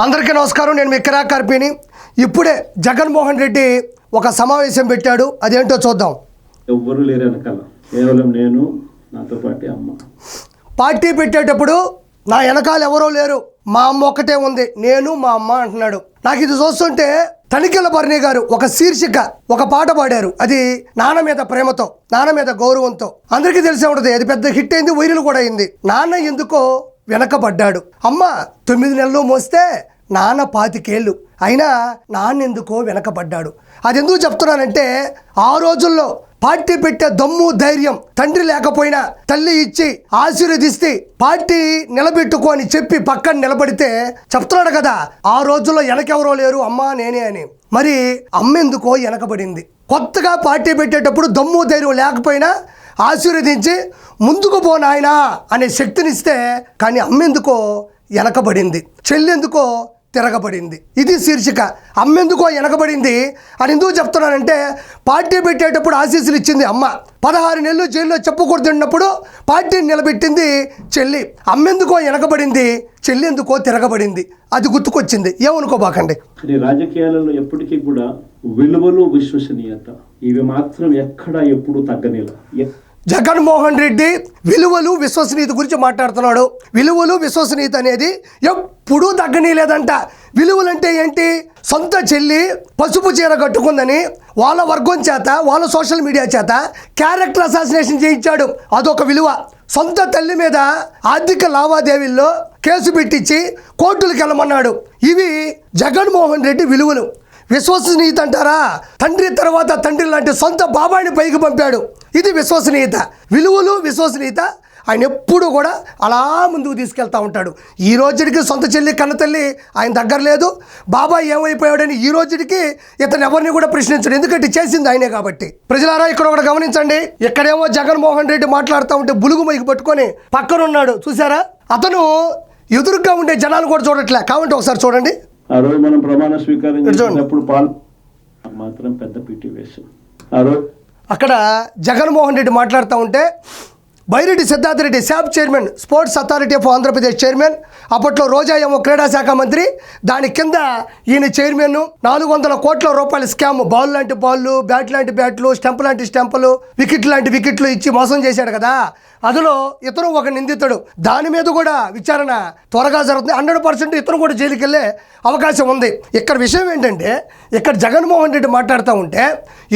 అందరికీ నమస్కారం. నేను మీ కిరాకార్పిని ఇప్పుడే జగన్మోహన్ రెడ్డి ఒక సమావేశం పెట్టాడు. అదేంటో చూద్దాం. ఎవ్వరూ లేరు వెనకాల. కేవలం నేను నాతో పాటు అమ్మ. పార్టీ పెట్టేటప్పుడు నా వెనకాల ఎవరో లేరు. మా అమ్మ ఒక్కటే ఉంది. నేను మా అమ్మ అంటున్నాడు. నాకు ఇది చూస్తుంటే తనికెళ్ళ భరణి గారు ఒక శీర్షిక ఒక పాట పాడారు. అది నాన్న మీద ప్రేమతో నాన్న మీద గౌరవంతో. అందరికీ తెలిసే ఉంటుంది. అది పెద్ద హిట్ అయింది వైరల్ కూడా అయింది. నాన్న ఎందుకో వెనకబడ్డాడు. అమ్మ తొమ్మిది నెలలు మోస్తే నాన్న పాతికేళ్ళు. అయినా నాన్నెందుకో వెనకబడ్డాడు. అది ఎందుకు చెప్తున్నానంటే ఆ రోజుల్లో పార్టీ పెట్టే దమ్ము ధైర్యం తండ్రి లేకపోయినా తల్లి ఇచ్చి ఆశీర్వదిస్తే పార్టీ నిలబెట్టుకో అని చెప్పి పక్కన నిలబడితే చెప్తున్నాడు కదా ఆ రోజుల్లో వెనకెవరో లేరు అమ్మా నేనే అని. మరి అమ్మెందుకో వెనకబడింది. కొత్తగా పార్టీ పెట్టేటప్పుడు దమ్ము ధైర్యం లేకపోయినా ఆశీర్వదించి ముందుకు పో నాయనా అనే శక్తినిస్తే కానీ అమ్మెందుకో వెనకబడింది చెల్లెందుకో తిరగబడింది. ఇది శీర్షిక. అమ్మెందుకో వెనకబడింది అని ఎందుకు చెప్తున్నానంటే పార్టీ పెట్టేటప్పుడు ఆశీస్సులు ఇచ్చింది అమ్మ. పదహారు నెలలు జైల్లో చెప్పకూడదున్నప్పుడు పార్టీని నిలబెట్టింది చెల్లి. అమ్మెందుకో వెనకబడింది చెల్లెందుకో తిరగబడింది. అది గుర్తుకొచ్చింది. ఏమనుకోబాకండి? రాజకీయాలలో ఎప్పటికీ కూడా విలువలు విశ్వసనీయత. ఇవి మాత్రం ఎక్కడ ఎప్పుడు తగ్గనేలా జగన్మోహన్ రెడ్డి విలువలు విశ్వసనీయత గురించి మాట్లాడుతున్నాడు. విలువలు విశ్వసనీయత అనేది ఎప్పుడూ తగ్గనీయలేదంట. విలువలు అంటే ఏంటి? సొంత చెల్లి పసుపు చీర కట్టుకుందని వాళ్ళ వర్గం చేత వాళ్ళ సోషల్ మీడియా చేత క్యారెక్టర్ అసాసినేషన్ చేయించాడు. అదొక విలువ. సొంత తల్లి మీద ఆర్థిక లావాదేవీల్లో కేసు పెట్టించి కోర్టులకు వెళ్ళమన్నాడు ఇవి జగన్మోహన్ రెడ్డి విలువలు. విశ్వసనీయత అంటారా తండ్రి తర్వాత తండ్రి లాంటి సొంత బాబాయిని పైకి పంపాడు. ఇది విశ్వసనీయత. విలువలు విశ్వసనీయత. ఆయన ఎప్పుడు కూడా అలా ముందుకు తీసుకెళ్తా ఉంటాడు. ఈ రోజుడికి సొంత చెల్లి కన్న తల్లి ఆయన దగ్గర లేదు. బాబాయ్ ఏమైపోయాడని ఈ రోజుడికి ఇతను ఎవరిని కూడా ప్రశ్నించడు. ఎందుకంటే చేసింది ఆయనే కాబట్టి. ప్రజలారా ఇక్కడ ఒకటి గమనించండి. ఇక్కడేమో జగన్మోహన్ రెడ్డి మాట్లాడుతూ ఉంటే బులుగు మైకి పట్టుకొని పక్కనున్నాడు. చూసారా అతను ఎదురుగా ఉండే జనాలు కూడా చూడట్లే. కాబట్టి ఒకసారి చూడండి. ఆ రోజు మనం ప్రమాణ స్వీకారం. చేసినప్పుడు పాల్ మాత్రం పెద్ద పీటీ వేశాం ఆ రోజు అక్కడ జగన్మోహన్ రెడ్డి మాట్లాడుతూ ఉంటే Byreddy Siddhartha Reddy SAAP chairman sports authority of Andhra Pradesh chairman అప్పట్లో రోజా ఏమో క్రీడా శాఖ మంత్రి దాని కింద ఈయన చైర్మన్ నాలుగు వందల కోట్ల రూపాయల స్కామ్ బాల్ లాంటి బాల్లు బ్యాట్ లాంటి బ్యాట్లు స్టంప్ లాంటి స్టంపులు వికెట్ లాంటి వికెట్లు ఇచ్చి మోసం చేశాడు కదా. అందులో ఇతను ఒక నిందితుడు. దాని మీద కూడా విచారణ త్వరగా జరుగుతుంది. హండ్రెడ్ పర్సెంట్ ఇతను కూడా జైలుకి వెళ్ళే అవకాశం ఉంది. ఇక్కడ విషయం ఏంటంటే ఇక్కడ జగన్మోహన్ రెడ్డి మాట్లాడుతూ ఉంటే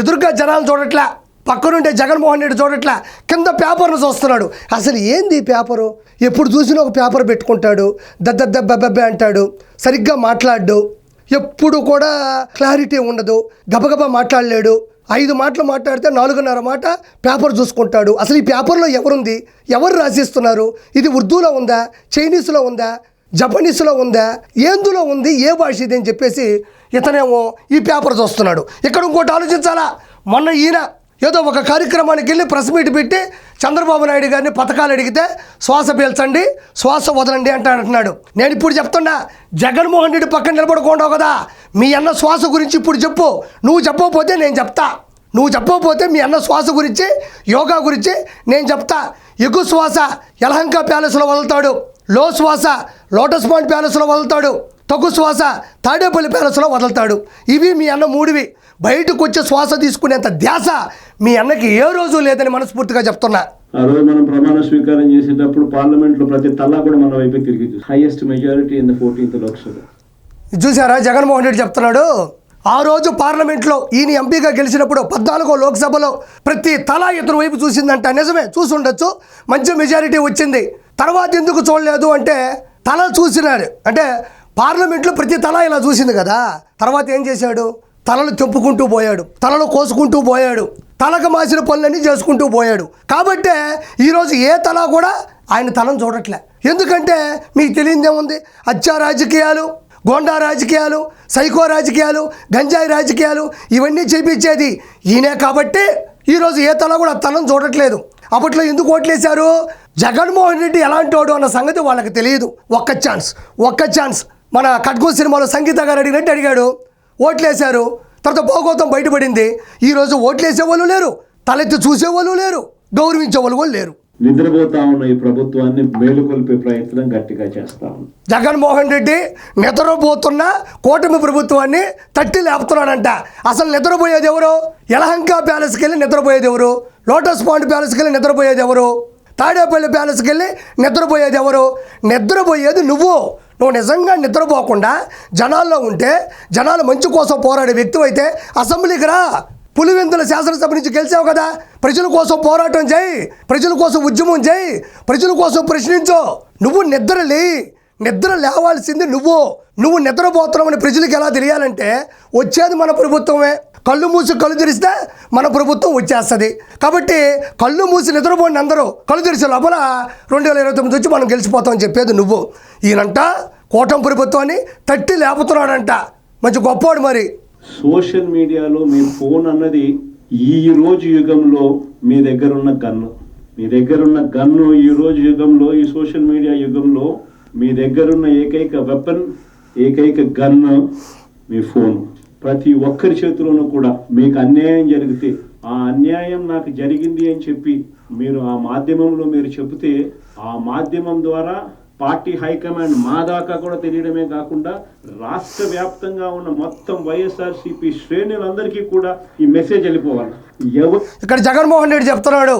ఎదురుగా జనాలు చూడట్లే. పక్కనుండే జగన్మోహన్ రెడ్డి చూడట్లా కింద పేపర్ను చూస్తున్నాడు. అసలు ఏంది పేపరు? ఎప్పుడు చూసినా ఒక పేపర్ పెట్టుకుంటాడు. దద్దద్దబ్బబ్బే అంటాడు. సరిగ్గా మాట్లాడు ఎప్పుడు కూడా క్లారిటీ ఉండదు. గబగబా మాట్లాడలేడు. ఐదు మాటలు మాట్లాడితే నాలుగున్నర మాట పేపర్ చూసుకుంటాడు. అసలు ఈ పేపర్లో ఎవరుంది? ఎవరు రాసిస్తున్నారు? ఇది ఉర్దూలో ఉందా? చైనీస్లో ఉందా? జపనీస్లో ఉందా? ఏందులో ఉంది? ఏ భాష ఇది అని చెప్పేసి ఇతనేమో ఈ పేపర్ చూస్తున్నాడు. ఇక్కడ ఇంకోటి ఆలోచించాలా? మొన్న ఈయన ఏదో ఒక కార్యక్రమానికి వెళ్ళి ప్రెస్ మీట్ పెట్టి చంద్రబాబు నాయుడు గారిని పథకాలు అడిగితే శ్వాస పీల్చండి శ్వాస వదలండి అంటే అంటున్నాడు నేను ఇప్పుడు చెప్తున్నా జగన్మోహన్ రెడ్డి పక్కన నిలబడుకోండావు కదా. మీ అన్న శ్వాస గురించి ఇప్పుడు చెప్పు. నువ్వు చెప్పకపోతే నేను చెప్తా. నువ్వు చెప్పకపోతే మీ అన్న శ్వాస గురించి యోగా గురించి నేను చెప్తా. ఎగు శ్వాస యలహంక ప్యాలెస్లో వదులుతాడు. లో శ్వాస లోటస్ పాయింట్ ప్యాలెస్లో వదులుతాడు. తగ్గు శ్వాస తాడేపల్లి ప్యాలెస్లో వదులుతాడు. ఇవి మీ అన్న మూడివి. బయటకు వచ్చే శ్వాస తీసుకునేంత ధ్యాస మీ అన్నకి ఏ రోజు లేదని మనస్ఫూర్తిగా చెప్తున్నా. ఆ రోజు మనం ప్రమాణ స్వీకారం చేసేటప్పుడు పార్లమెంట్లో ప్రతి తల్లా కూడా మన వైపు తిరిగి highest majority in the fourteenth Lok Sabha. చూసారా జగన్మోహన్ రెడ్డి చెప్తున్నాడు. ఆ రోజు పార్లమెంట్లో ఈయన ఎంపీగా గెలిచినప్పుడు పద్నాలుగో లోక్సభలో ప్రతి తల ఇతరు వైపు చూసిందంట. నిజమే చూసి ఉండొచ్చు మంచి మెజారిటీ వచ్చింది. తర్వాత ఎందుకు చూడలేదు అంటే తల చూసినాడు. అంటే పార్లమెంట్లో ప్రతి తల ఇలా చూసింది కదా. తర్వాత ఏం చేశాడు? తలలు తెంపుకుంటూ పోయాడు. తలలు కోసుకుంటూ పోయాడు. తలకు మాసిన పనులన్నీ చేసుకుంటూ పోయాడు. కాబట్టే ఈరోజు ఏ తల కూడా ఆయన తలను చూడట్లే. ఎందుకంటే మీకు తెలియదేముంది అచ్చా రాజకీయాలు గోండా రాజకీయాలు సైకో రాజకీయాలు గంజాయి రాజకీయాలు ఇవన్నీ చేపించేది ఈయనే కాబట్టి ఈరోజు ఏ తల కూడా తలను చూడట్లేదు. అప్పట్లో ఎందుకు ఓట్లేశారు? జగన్మోహన్ రెడ్డి ఎలాంటి వాడు అన్న సంగతి వాళ్ళకి తెలియదు. ఒక్క ఛాన్స్ ఒక్క ఛాన్స్. మన కట్కూ సినిమాలో సంగీత గారు అడిగినట్టు అడిగాడు. ఓట్లేశారు. తర్వాత భోగోతం బయటపడింది. ఈరోజు ఓట్లేసే వాళ్ళు లేరు. తలెత్తి చూసే వాళ్ళు లేరు. గౌరవించే వాళ్ళు కూడా లేరు. నిద్రపోతా ఉన్న ఈ ప్రభుత్వాన్ని మేలుకొల్పే ప్రయత్నం గట్టిగా చేస్తా ఉన్నాం జగన్మోహన్ రెడ్డి నిద్రపోతున్న కూటమి ప్రభుత్వాన్ని తట్టి లేపుతున్నాడంట. అసలు నిద్రపోయేది ఎవరు? యలహంక ప్యాలెస్కి వెళ్ళి నిద్రపోయేది ఎవరు? లోటస్ పాండ్ ప్యాలెస్కి వెళ్ళి నిద్రపోయేది ఎవరు? తాడేపల్లి ప్యాలెస్కి వెళ్ళి నిద్రపోయేది ఎవరు? నిద్రపోయేది నువ్వు. నువ్వు నిజంగా నిద్రపోకుండా జనాల్లో ఉంటే జనాలు మంచి కోసం పోరాడే వ్యక్తి అయితే అసెంబ్లీకి రా. పులివెందుల శాసనసభ నుంచి గెలిచావు కదా. ప్రజల కోసం పోరాటం చేయి. ప్రజల కోసం ఉద్యమం చేయి. ప్రజల కోసం ప్రశ్నించు. నువ్వు నిద్ర లే నిద్ర లేవాల్సింది నువ్వు. నువ్వు నిద్రపోతున్నావని ప్రజలకు ఎలా తెలియాలంటే వచ్చేది మన ప్రభుత్వమే. కళ్ళు మూసి కళ్ళు తెరిస్తే మన ప్రభుత్వం వచ్చేస్తుంది. కాబట్టి కళ్ళు మూసి నిద్రపోండి అందరూ కళ్ళు తెరిచే లోపల రెండు వేల ఇరవై తొమ్మిది వచ్చి మనం గెలిచిపోతామని చెప్పేది నువ్వు. ఈయనంట కూటమి ప్రభుత్వాన్ని తట్టి లేపుతున్నాడంట. మంచి గొప్పవాడు మరి. సోషల్ మీడియాలో మీ ఫోన్ అన్నది ఈ రోజు యుగంలో మీ దగ్గర ఉన్న గన్ను మీ దగ్గర ఉన్న గన్ను ఈ రోజు యుగంలో ఈ సోషల్ మీడియా యుగంలో మీ దగ్గరున్న ఏకైక వెపన్ ఏకైక గన్ను మీ ఫోన్. ప్రతి ఒక్కరి చేతిలోనూ కూడా మీకు అన్యాయం జరిగితే ఆ అన్యాయం నాకు జరిగింది అని చెప్పి మీరు ఆ మాధ్యమంలో మీరు చెబితే ఆ మాధ్యమం ద్వారా పార్టీ హైకమాండ్ మా దాకా కూడా తెలియడమే కాకుండా రాష్ట్ర వ్యాప్తంగా ఉన్న మొత్తం వైఎస్ఆర్సీపీ శ్రేణులందరికీ కూడా ఈ మెసేజ్ వెళ్ళిపోవాలి. ఎవరు ఇక్కడ జగన్మోహన్ రెడ్డి చెప్తున్నాడు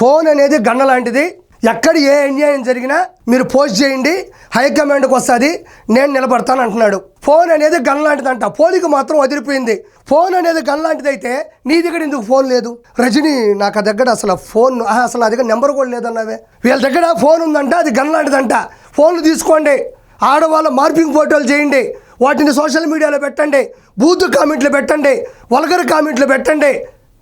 ఫోన్ అనేది గన్న లాంటిది. ఎక్కడ ఏ అన్యాయం జరిగినా మీరు పోస్ట్ చేయండి హైకమాండ్కి వస్తుంది నేను నిలబడతాను అంటున్నాడు. ఫోన్ అనేది గన్ లాంటిదంట. పోలిక మాత్రం వదిలిపోయింది ఫోన్ అనేది గన్ లాంటిది అయితే నీ దగ్గర ఎందుకు ఫోన్ లేదు? రజనీ నాకు ఆ దగ్గర అసలు ఫోన్ అసలు నా దగ్గర నెంబర్ కూడా లేదన్నావే. వీళ్ళ దగ్గర ఫోన్ ఉందంట అది గన్ లాంటిదంట. ఫోన్లు తీసుకోండి. ఆడవాళ్ళ మార్పింగ్ ఫోటోలు చేయండి. వాటిని సోషల్ మీడియాలో పెట్టండి. బూత్ కామెంట్లు పెట్టండి. వల్గర్ కామెంట్లు పెట్టండి.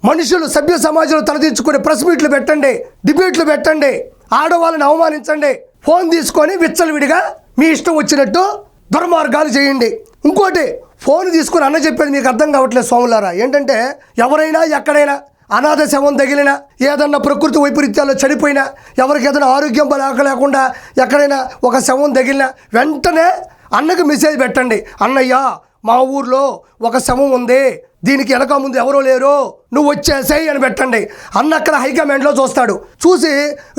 మనుషులు సభ్య సమాజంలో తలదించుకునే ప్రెస్ మీట్లు పెట్టండి. డిబేట్లు పెట్టండి. ఆడవాళ్ళని అవమానించండి. ఫోన్ తీసుకొని విచ్చలవిడిగా మీ ఇష్టం వచ్చినట్టు దుర్మార్గాలు చేయండి. ఇంకోటి ఫోన్ తీసుకొని అన్న చెప్పేది మీకు అర్థం కావట్లేదు సోములారా ఏంటంటే ఎవరైనా ఎక్కడైనా అనాథ శవం తగిలిన ఏదన్నా ప్రకృతి వైపరీత్యాల్లో చనిపోయినా ఎవరికి ఏదైనా ఆరోగ్యం లేక లేకుండా ఎక్కడైనా ఒక శవం తగిలినా వెంటనే అన్నకి మెసేజ్ పెట్టండి. అన్నయ్య మా ఊర్లో ఒక శవం ఉంది. దీనికి వెనక ముందు ఎవరో లేరు. నువ్వు వచ్చేసేయ్ అని పెట్టండి. అన్న అక్కడ హైకమాండ్లో చూస్తాడు. చూసి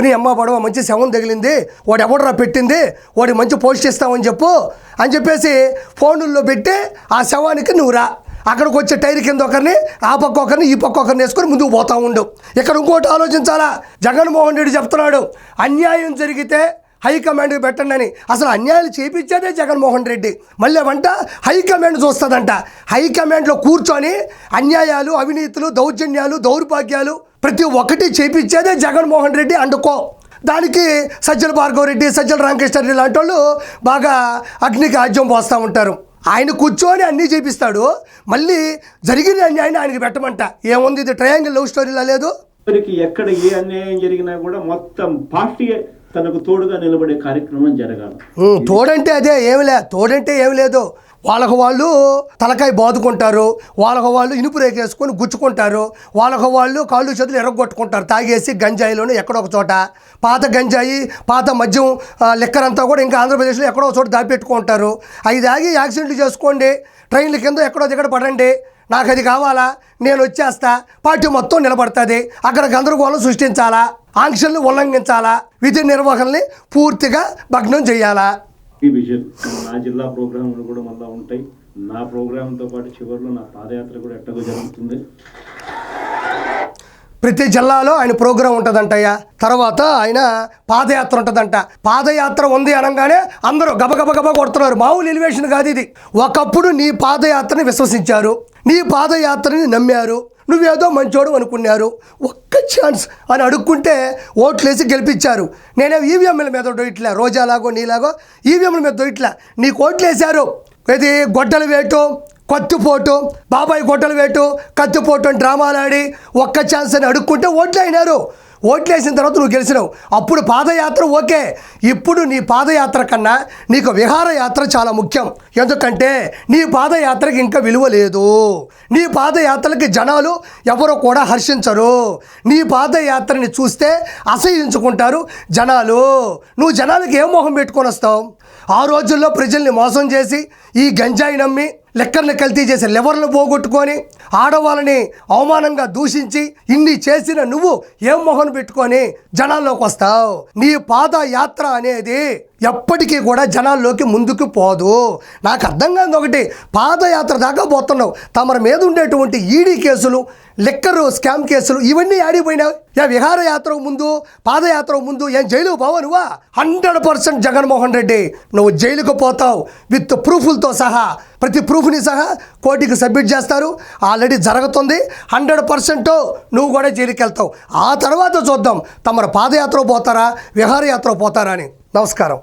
నీ అమ్మ పడవ మంచి శవం తగిలింది. వాడు ఎవడరా పెట్టింది? వాడి మంచి పోస్ట్ ఇస్తామని చెప్పు. అని చెప్పేసి ఫోనుల్లో పెట్టి ఆ శవానికి నువ్వు రా. అక్కడికి వచ్చే టైర్ కింద ఒకరిని ఆ పక్క ఒకరిని ఈ పక్క ఒకరిని వేసుకొని ముందుకు పోతా ఉండు. ఇక్కడ ఇంకోటి ఆలోచించాలా? జగన్మోహన్ రెడ్డి చెప్తున్నాడు అన్యాయం జరిగితే హైకమాండ్కి పెట్టండి అని. అసలు అన్యాయాలు చేపించేదే జగన్మోహన్ రెడ్డి. మళ్ళీ వంట హైకమాండ్ చూస్తుందంట. హైకమాండ్లో కూర్చొని అన్యాయాలు అవినీతులు దౌర్జన్యాలు దౌర్భాగ్యాలు ప్రతి ఒక్కటి చేపించేదే జగన్మోహన్ రెడ్డి అండుకో. దానికి సజ్జల భార్గవ రెడ్డి సజ్జల రామకృష్ణ రెడ్డి లాంటి వాళ్ళు బాగా అగ్నికి ఆజ్యం పోస్తూ ఉంటారు. ఆయన కూర్చొని అన్నీ చేపిస్తాడు. మళ్ళీ జరిగిన అన్యాయాన్ని ఆయనకి పెట్టమంట. ఏముంది ఇది? ట్రయాంగిల్ లవ్ స్టోరీలా లేదు? ఎక్కడ ఏ అన్యాయం జరిగినా కూడా మొత్తం పార్టీ తనకు తోడుగా నిలబడే కార్యక్రమం జరగాలి. తోడంటే అదే ఏమి లే తోడంటే ఏమి లేదు. వాళ్ళకు వాళ్ళు తలకాయ బాదుకుంటారు వాళ్ళకు వాళ్ళు ఇనుపు రేకేసుకొని గుచ్చుకుంటారు వాళ్ళకు వాళ్ళు కాళ్ళు చేతులు ఎరగొట్టుకుంటారు తాగేసి గంజాయిలోనే ఎక్కడో ఒక చోట. పాత గంజాయి పాత మద్యం లెక్కర్ అంతా కూడా ఇంకా ఆంధ్రప్రదేశ్లో ఎక్కడో ఒక చోట దాపెట్టుకుంటారు. అవి తాగి యాక్సిడెంట్లు చేసుకోండి ట్రైన్ల కింద ఎక్కడో దిగడ పడండి నాకు అది కావాలా? నేను వచ్చేస్తా. పార్టీ మొత్తం నిలబడుతుంది. అక్కడ గందరగోళం సృష్టించాలా? ఆంక్షల్ని ఉల్లంఘించాలా? విధి నిర్వహణని పూర్తిగా భగ్నం చేయాలా? ఈ విజన్ నా జిల్లా ప్రోగ్రాంలు కూడా మళ్ళీ ఉంటాయి. నా ప్రోగ్రాంతో పాటు చివరిలో నా పాదయాత్ర కూడా ఎట్టగా జరుగుతుంది. ప్రతి జిల్లాలో ఆయన ప్రోగ్రాం ఉంటుందంటయ్యా. తర్వాత ఆయన పాదయాత్ర ఉంటుందంట. పాదయాత్ర ఉంది అనగానే అందరూ గబగబ గబ కొడుతున్నారు. మామూలు ఎలివేషన్ కాదు ఇది. ఒకప్పుడు నీ పాదయాత్రని విశ్వసించారు. నీ పాదయాత్రని నమ్మారు. నువ్వేదో మంచోడు అనుకున్నారు. ఒక్క ఛాన్స్ అని అడుక్కుంటే ఓట్లేసి గెలిపించారు. నేనే ఈవీఎంల మీద దొయిట్లా రోజాలాగో నీలాగో ఈవీఎంల మీద దొయిట్లా నీకు ఓట్లేశారు. ఇది గొడ్డలు వేయటం కత్తిపోటు బాబాయ్ గొడ్డలు పెట్టు కత్తిపోటు అని డ్రామాలు ఆడి ఒక్క ఛాన్స్ అని అడుక్కుంటే ఓట్లు అయినారు ఓట్లు వేసిన తర్వాత నువ్వు గెలిచినావు. అప్పుడు పాదయాత్ర ఓకే. ఇప్పుడు నీ పాదయాత్ర కన్నా నీకు విహారయాత్ర చాలా ముఖ్యం. ఎందుకంటే నీ పాదయాత్రకి ఇంకా విలువ లేదు. నీ పాదయాత్రలకి జనాలు ఎవరు కూడా హర్షించరు. నీ పాదయాత్రని చూస్తే అసహించుకుంటారు జనాలు. నువ్వు జనాలకి ఏం మొహం పెట్టుకొని వస్తావు? ఆ రోజుల్లో ప్రజల్ని మోసం చేసి ఈ గంజాయి నమ్మి లెక్కర్ని కల్తీ చేసి లివర్లు పోగొట్టుకొని ఆడవాళ్ళని అవమానంగా దూషించి ఇన్ని చేసిన నువ్వు ఏం మొహం పెట్టుకొని జనాల్లోకి వస్తావు? నీ పాదయాత్ర అనేది ఎప్పటికీ కూడా జనాల్లోకి ముందుకు పోదు. నాకు అర్థం కాదు ఒకటి పాదయాత్ర దాకా పోతున్నావు. తమరి మీద ఉండేటువంటి ఈడీ కేసులు లిక్కరు స్కామ్ కేసులు ఇవన్నీ ఆడిపోయినాయి. యా విహారయాత్ర ముందు పాదయాత్ర ముందు ఏం జైలుకు పోవా నువ్వా? Hundred percent Jaganmohan Reddy. నువ్వు జైలుకు పోతావు. విత్ ప్రూఫ్లతో సహా. ప్రతి ప్రూఫ్ని సహా కోర్టుకి సబ్మిట్ చేస్తారు. ఆల్రెడీ జరుగుతుంది. హండ్రెడ్ పర్సెంట్ నువ్వు కూడా జైలుకి వెళ్తావు. ఆ తర్వాత చూద్దాం. తమరు పాదయాత్ర పోతారా? విహారయాత్ర పోతారా అని. నమస్కారం.